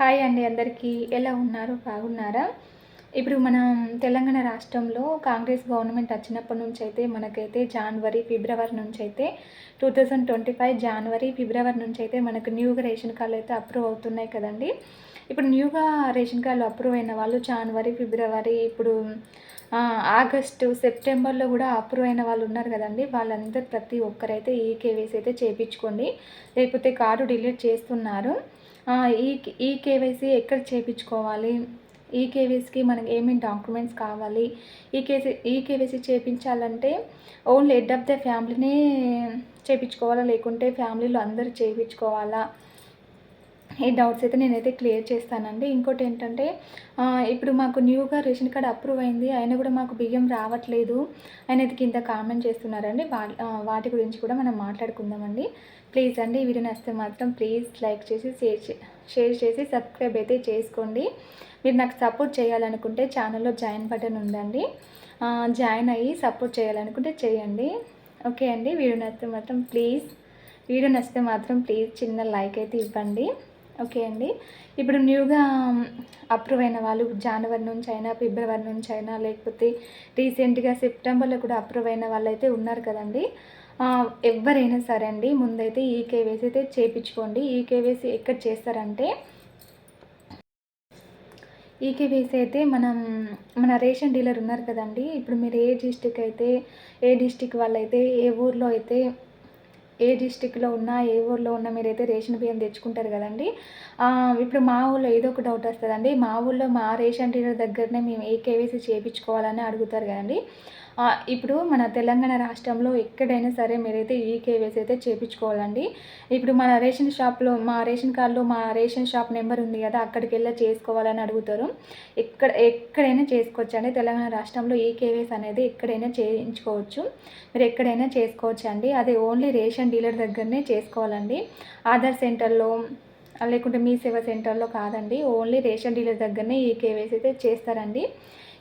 Hi అండి అందరికీ. ఎలా ఉన్నారు? బాగున్నారా? ఇప్పుడు మనం తెలంగాణ రాష్ట్రంలో కాంగ్రెస్ గవర్నమెంట్ వచ్చినప్పటి నుంచి అయితే మనకైతే జనవరి ఫిబ్రవరి నుంచి అయితే టూ థౌజండ్ ట్వంటీ ఫైవ్ జనవరి ఫిబ్రవరి నుంచి అయితే మనకు న్యూగా రేషన్ కార్డులు అయితే అప్రూవ్ అవుతున్నాయి కదండి. ఇప్పుడు న్యూగా రేషన్ కార్డులు అప్రూవ్ అయిన వాళ్ళు జనవరి ఫిబ్రవరి ఇప్పుడు ఆగస్టు సెప్టెంబర్లో కూడా అప్రూవ్ అయిన వాళ్ళు ఉన్నారు కదండి. వాళ్ళందరూ ప్రతి ఒక్కరైతే ఈ కేవీసీ అయితే చేయించుకోండి లేకపోతే కార్డు డిలీట్ చేస్తున్నారు. ఈ ఈ కేవైసీ ఎక్కడ చేయించుకోవాలి ఈ కేవైసీకి మనకి ఏమేమి డాక్యుమెంట్స్ కావాలి? ఈ కేసీ ఈ కేవైసీ చేయించాలంటే ఓన్లీ హెడ్ ఆఫ్ ద ఫ్యామిలీనే చేయించుకోవాలా లేకుంటే ఫ్యామిలీలో అందరూ చేయించుకోవాలా ఈ డౌట్స్ అయితే నేనైతే క్లియర్ చేస్తానండి. ఇంకోటి ఏంటంటే ఇప్పుడు మాకు న్యూగా రేషన్ కార్డ్ అప్రూవ్ అయింది. అయినా కూడా మాకు బియ్యం రావట్లేదు. అనేది కింద కామెంట్ చేస్తున్నారండి. వాటి గురించి కూడా మనం మాట్లాడుకుందామండి. ప్లీజ్ అండి ఈ వీడియో నచ్చితే మాత్రం ప్లీజ్ లైక్ చేసి షేర్ చే షేర్ చేసి సబ్స్క్రైబ్ అయితే చేసుకోండి. మీరు నాకు సపోర్ట్ చేయాలనుకుంటే ఛానల్లో జాయిన్ బటన్ ఉందండి. జాయిన్ అయ్యి సపోర్ట్ చేయాలనుకుంటే చేయండి. ఓకే అండి వీడియో నచ్చితే మాత్రం ప్లీజ్ వీడియో నచ్చితే మాత్రం ప్లీజ్ చిన్న లైక్ అయితే ఇవ్వండి. ఓకే అండి ఇప్పుడు న్యూగా అప్రూవ్ అయిన వాళ్ళు జనవరి నుంచి అయినా ఫిబ్రవరి నుంచి అయినా లేకపోతే రీసెంట్గా సెప్టెంబర్లో కూడా అప్రూవ్ అయిన వాళ్ళు అయితే ఉన్నారు కదండి. ఎవరైనా సరే అండి ముందైతే ఈ కేవైసీ అయితే చేయించుకోండి ఈ కేవైసీ ఎక్కడ చేస్తారంటే ఈ కేవైసీ అయితే మనం మన రేషన్ డీలర్ ఉన్నారు కదండి. ఇప్పుడు మీరు ఏ డిస్టిక్ అయితే ఏ డిస్టిక్ వాళ్ళైతే ఏ ఊర్లో అయితే ఏ డిస్టిక్లో ఉన్నా ఏ ఊర్లో ఉన్నా మీరైతే రేషన్ బియ్యం తెచ్చుకుంటారు కదండి. ఇప్పుడు మా ఊళ్ళో ఏదో ఒక డౌట్ వస్తుందండి. మా ఊళ్ళో మా రేషన్ డీలర్ దగ్గరనే మేము ఏ కేవైసీ చేయించుకోవాలని అడుగుతారు కదండి. ఇప్పుడు మన తెలంగాణ రాష్ట్రంలో ఎక్కడైనా సరే మీరైతే ఈ కేవైసీ అయితే చేయించుకోవాలండి ఇప్పుడు మన రేషన్ షాప్లో మా రేషన్ కార్డులో మా రేషన్ షాప్ నెంబర్ ఉంది కదా అక్కడికి వెళ్ళి చేసుకోవాలని అడుగుతారు. ఎక్కడ ఎక్కడైనా చేసుకోవచ్చు అండి తెలంగాణ రాష్ట్రంలో ఈ కేవైసీ అనేది ఎక్కడైనా చేయించుకోవచ్చు. మీరు ఎక్కడైనా చేసుకోవచ్చు అండి అది ఓన్లీ రేషన్ డీలర్ దగ్గరనే చేసుకోవాలండి. ఆధార్ సెంటర్లో లేకుంటే మీ సేవ సెంటర్లో కాదండి. ఓన్లీ రేషన్ డీలర్ దగ్గరనే ఈ కేవైసీ అయితే చేస్తారండి.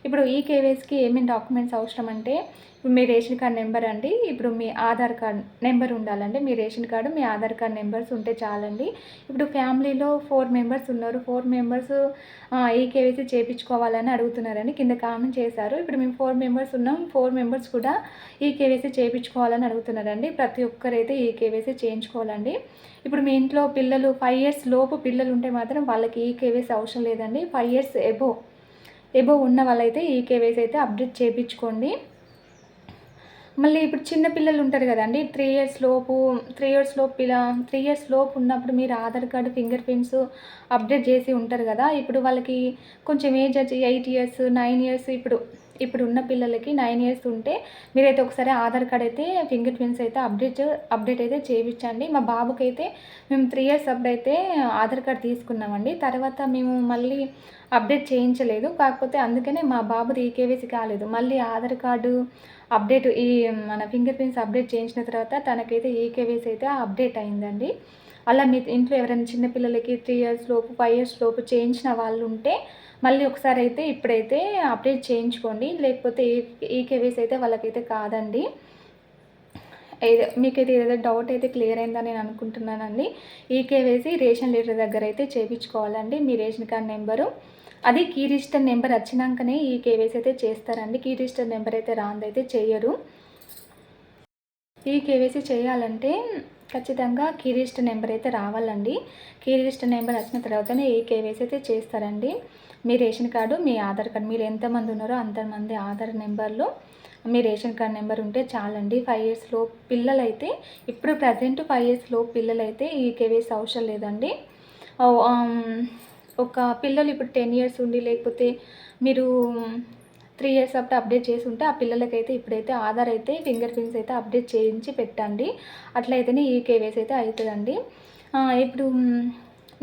ఇప్పుడు ఈ కేవైసీకి ఏమేమి డాక్యుమెంట్స్ అవసరం అంటే ఇప్పుడు మీ రేషన్ కార్డ్ నెంబర్ అండి ఇప్పుడు మీ ఆధార్ కార్డ్ నెంబర్ ఉండాలండి. మీ రేషన్ కార్డు మీ ఆధార్ కార్డ్ నెంబర్స్ ఉంటే చాలండి. ఇప్పుడు ఫ్యామిలీలో ఫోర్ మెంబర్స్ ఉన్నారు. ఫోర్ మెంబర్స్ ఈ కేవైసీ చేయించుకోవాలని అడుగుతున్నారని కింద కామెంట్ చేశారు. ఇప్పుడు మేము ఫోర్ మెంబర్స్ ఉన్నాం. ఫోర్ మెంబర్స్ కూడా ఈ కేవైసీ చేయించుకోవాలని అడుగుతున్నారండి. ప్రతి ఒక్కరైతే ఈ కేవైసీ చేయించుకోవాలండి. ఇప్పుడు మీ ఇంట్లో పిల్లలు ఫైవ్ ఇయర్స్ లోపు పిల్లలు ఉంటే మాత్రం వాళ్ళకి ఈ కేవైసీ అవసరం లేదండి. ఫైవ్ ఇయర్స్ ఎబో ఏబో ఉన్న వాళ్ళైతే ఈ కేవైసీ అయితే అప్డేట్ చేయించుకోండి మళ్ళీ ఇప్పుడు చిన్న పిల్లలు ఉంటారు కదండి త్రీ ఇయర్స్ లోపు త్రీ ఇయర్స్ లోపు పిల్ల త్రీ ఇయర్స్ లోపు ఉన్నప్పుడు మీరు Aadhaar card fingerprints update చేసి ఉంటారు కదా ఇప్పుడు వాళ్ళకి కొంచెం ఏజ్ వచ్చి ఎయిట్ ఇయర్స్ నైన్ ఇయర్స్ ఇప్పుడు ఇప్పుడు ఉన్న పిల్లలకి నైన్ ఇయర్స్ ఉంటే మీరైతే ఒకసారి ఆధార్ కార్డ్ అయితే ఫింగర్ ప్రింట్స్ అయితే అప్డేట్ అప్డేట్ అయితే చేయించండి మా బాబుకి అయితే మేము త్రీ ఇయర్స్ అప్పుడు అయితే ఆధార్ కార్డ్ తీసుకున్నామండి. తర్వాత మేము మళ్ళీ అప్డేట్ చేయించలేదు. కాకపోతే అందుకనే మా బాబుది ఈ కేవైసీ కాలేదు. మళ్ళీ ఆధార్ కార్డు అప్డేట్ ఈ మన ఫింగర్ ప్రింట్స్ అప్డేట్ చేయించిన తర్వాత తనకైతే ఈ కేవైసీ అయితే అప్డేట్ అయిందండి. అలా మీ ఇంట్లో ఎవరైనా చిన్నపిల్లలకి త్రీ ఇయర్స్ లోపు ఫైవ్ ఇయర్స్ లోపు చేయించిన వాళ్ళు ఉంటే మళ్ళీ ఒకసారి అయితే ఇప్పుడైతే అప్డేట్ చేయించుకోండి. లేకపోతే ఈ ఈ కేవైసీ అయితే వాళ్ళకైతే కాదండి. ఏదో మీకైతే ఏదైతే డౌట్ అయితే క్లియర్ అయిందని నేను అనుకుంటున్నానండి. ఈ రేషన్ లీడర్ దగ్గర అయితే చేయించుకోవాలండి మీ రేషన్ కార్డ్ నెంబరు. అది కీ రిజిస్టర్ నెంబర్ వచ్చినాకనే ఈ కేవైసీ అయితే చేస్తారండి. కీ రిజిస్టర్ నెంబర్ అయితే రాందైతే చేయరు. ఈ కేవైసీ చేయాలంటే ఖచ్చితంగా కీ రిజిస్టర్ నెంబర్ అయితే రావాలండి. కీ రిజిస్టర్ నెంబర్ వచ్చిన తర్వాతనే ఈ కేవైసీ అయితే చేస్తారండి. మీ రేషన్ కార్డు మీ ఆధార్ కార్డు మీరు ఎంతమంది ఉన్నారో అంతమంది ఆధార్ నెంబర్లు మీ రేషన్ కార్డ్ నెంబర్ ఉంటే చాలండి. ఫైవ్ ఇయర్స్లో పిల్లలైతే ఇప్పుడు ప్రజెంట్ ఫైవ్ ఇయర్స్లో పిల్లలైతే ఈ కేవైసీ అవసరం లేదండి. ఒక పిల్లలు ఇప్పుడు టెన్ ఇయర్స్ ఉండి లేకపోతే మీరు త్రీ ఇయర్స్ అప్పుడు అప్డేట్ చేసి ఉంటే ఆ పిల్లలకైతే ఇప్పుడైతే ఆధార్ అయితే ఫింగర్ ప్రింట్స్ అయితే అప్డేట్ చేయించి పెట్టండి. అట్లయితేనే ఈ కేవైసీ అయితే అవుతుందండి ఇప్పుడు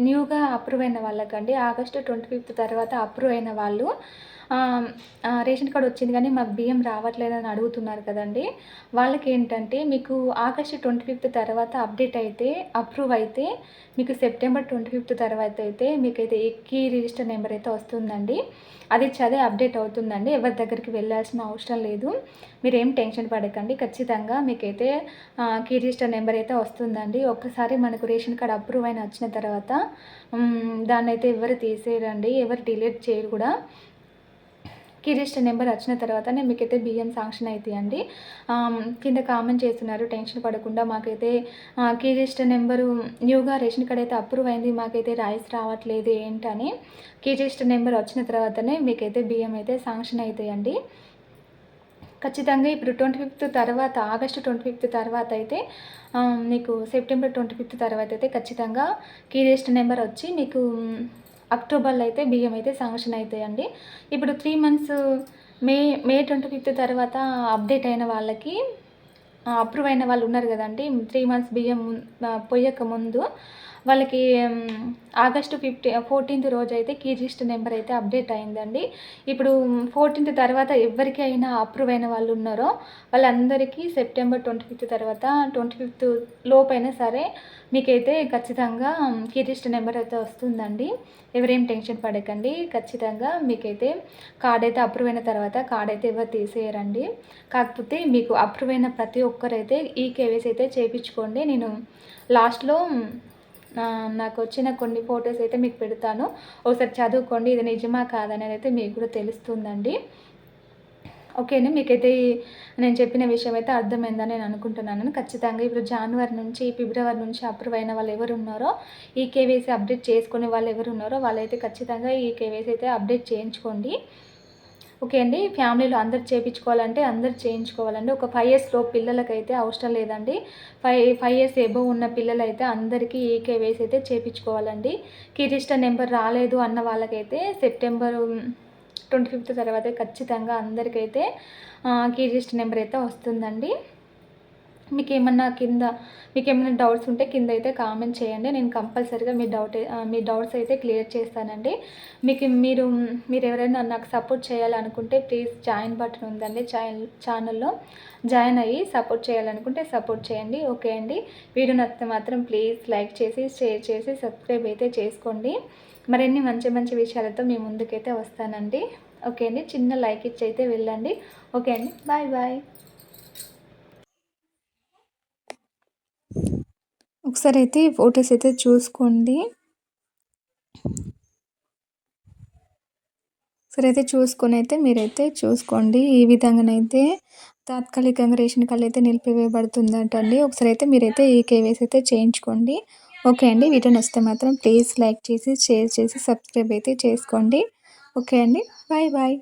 న్యూగా అప్రూవ్ అయిన వాళ్ళకండి. ఆగస్టు ట్వంటీ ఫిఫ్త్ తర్వాత అప్రూవ్ అయిన వాళ్ళు రేషన్ కార్డ్ వచ్చింది కానీ మాకు బియ్యం రావట్లేదని అడుగుతున్నారు కదండీ! వాళ్ళకేంటంటే మీకు ఆగస్టు 25 తర్వాత అప్డేట్ అయితే అప్రూవ్ అయితే మీకు సెప్టెంబర్ 25 తర్వాత అయితే మీకైతే కీ రిజిస్టర్ నెంబర్ అయితే వస్తుందండి. అది చదివి అప్డేట్ అవుతుందండి. ఎవరి దగ్గరికి వెళ్ళాల్సిన అవసరం లేదు. మీరేం టెన్షన్ పడకండి. ఖచ్చితంగా మీకైతే కీ రిజిస్టర్ నెంబర్ అయితే వస్తుందండి. ఒక్కసారి మనకు రేషన్ కార్డ్ అప్రూవ్ అయిన వచ్చిన తర్వాత దాన్ని అయితే ఎవరు తీసేయరండి. ఎవరు డిలీట్ చేయరు కూడా. కీ రిజిస్టర్ నెంబర్ వచ్చిన తర్వాతనే మీకైతే బియ్యం శాంక్షన్ అవుతాయండి కింద కామెంట్ చేస్తున్నారు టెన్షన్ పడకుండా మాకైతే కీ రిజిస్టర్ నెంబరు న్యూగా రేషన్ కార్డ్ అయితే అప్రూవ్ అయింది. మాకైతే రాయిస్ రావట్లేదు ఏంటని కీ రిజిస్టర్ నెంబర్ వచ్చిన తర్వాతనే మీకైతే బియ్యం అయితే శాంక్షన్ అవుతాయండి ఖచ్చితంగా ఇప్పుడు 25 తర్వాత ఆగస్టు 25 తర్వాత అయితే మీకు సెప్టెంబర్ 25 తర్వాత అయితే ఖచ్చితంగా కీ రిజిస్టర్ నెంబర్ వచ్చి మీకు అక్టోబర్‌లో అయితే బియ్యం అయితే శాంక్షన్ అవుతాయండి ఇప్పుడు త్రీ మంత్స్ మే మే 25 తర్వాత అప్డేట్ అయిన వాళ్ళకి అప్రూవ్ అయిన వాళ్ళు ఉన్నారు కదండీ! త్రీ మంత్స్ బియ్యం పొయ్యక ముందు వాళ్ళకి ఆగస్టు ఫిఫ్టీ ఫోర్టీన్త్ రోజు అయితే కీజిస్ట్ నెంబర్ అయితే అప్డేట్ అయిందండి. ఇప్పుడు 14థ్ తర్వాత ఎవరికి అయినా అప్రూవ్ అయిన వాళ్ళు ఉన్నారో వాళ్ళందరికీ సెప్టెంబర్ 25 తర్వాత 25 లోపైనా సరే మీకైతే ఖచ్చితంగా కీజిస్ట్ నెంబర్ అయితే వస్తుందండి. ఎవరేం టెన్షన్ పడకండి. ఖచ్చితంగా మీకైతే కార్డ్ అయితే అప్రూవ్ అయిన తర్వాత కార్డ్ అయితే ఎవరు తీసేయరండి. కాకపోతే మీకు అప్రూవ్ అయిన ప్రతి ఒక్కరైతే ఈ కేవైసీ అయితే చేయించుకోండి నేను లాస్ట్‌లో నాకు వచ్చిన కొన్ని ఫోటోస్ అయితే మీకు పెడతాను. ఒకసారి చదువుకోండి. ఇది నిజమా కాదనేది అయితే మీకు కూడా తెలుస్తుందండి. ఓకేనా? మీకైతే నేను చెప్పిన విషయం అయితే అర్థమైందని నేను అనుకుంటున్నాను. ఖచ్చితంగా ఇప్పుడు జనవరి నుంచి ఫిబ్రవరి నుంచి అప్రూవ్ అయిన వాళ్ళు ఎవరు ఉన్నారో ఈ కేవైసీ అప్డేట్ చేసుకునే వాళ్ళు ఎవరు ఉన్నారో వాళ్ళైతే ఖచ్చితంగా ఈ కేవైసీ అయితే అప్డేట్ చేయించుకోండి. ఓకే అండి. ఫ్యామిలీలో అందరు చేయించుకోవాలంటే అందరు చేయించుకోవాలండి. ఒక ఫైవ్ ఇయర్స్ లోపు పిల్లలకైతే అవసరం లేదండి. ఫైవ్ ఫైవ్ ఇయర్స్ ఎబోవ్ ఉన్న పిల్లలైతే అందరికీ ఈ వేసి అయితే చేయించుకోవాలండి కిరిష్ట నెంబర్ రాలేదు అన్న వాళ్ళకైతే సెప్టెంబర్ ట్వంటీ ఫిఫ్త్ తర్వాత ఖచ్చితంగా అందరికైతే ఆహ్, కీ రిజిస్టర్ నెంబర్ అయితే వస్తుందండి. మీకు ఏమన్నా కింద మీకేమైనా డౌట్స్ ఉంటే కింద అయితే కామెంట్ చేయండి. నేను కంపల్సరీగా మీ డౌట్ మీ డౌట్స్ అయితే క్లియర్ చేస్తానండి. మీకు మీరు మీరు ఎవరైనా నాకు సపోర్ట్ చేయాలనుకుంటే ప్లీజ్ జాయిన్ బటన్ ఉందండి. ఛానల్‌లో జాయిన్ అయ్యి సపోర్ట్ చేయాలనుకుంటే సపోర్ట్ చేయండి. ఓకే అండి. వీడియో నచ్చితే మాత్రం ప్లీజ్ లైక్ చేసి, షేర్ చేసి, సబ్స్క్రైబ్ అయితే చేసుకోండి. మరిన్ని మంచి మంచి విషయాలతో మీ ముందుకైతే వస్తానండి. ఓకే అండి. చిన్న లైక్ ఇచ్చి అయితే వెళ్ళండి. ఓకే అండి. Bye bye. ఒకసారి అయితే ఫోటోస్ అయితే చూసుకోండి. ఒకసారి అయితే చూసుకొని అయితే మీరైతే చూసుకోండి. ఈ విధంగానైతే తాత్కాలికంగా రేషన్ కార్డు అయితే నిలిపివేయబడుతుందటండి. ఒకసారి అయితే మీరైతే ఈ కేవైసీ అయితే చేయించుకోండి. ఓకే అండి. వీడియో నచ్చితే మాత్రం ప్లీజ్ లైక్ చేసి, షేర్ చేసి, సబ్స్క్రైబ్ అయితే చేసుకోండి. ఓకే అండి. Bye bye.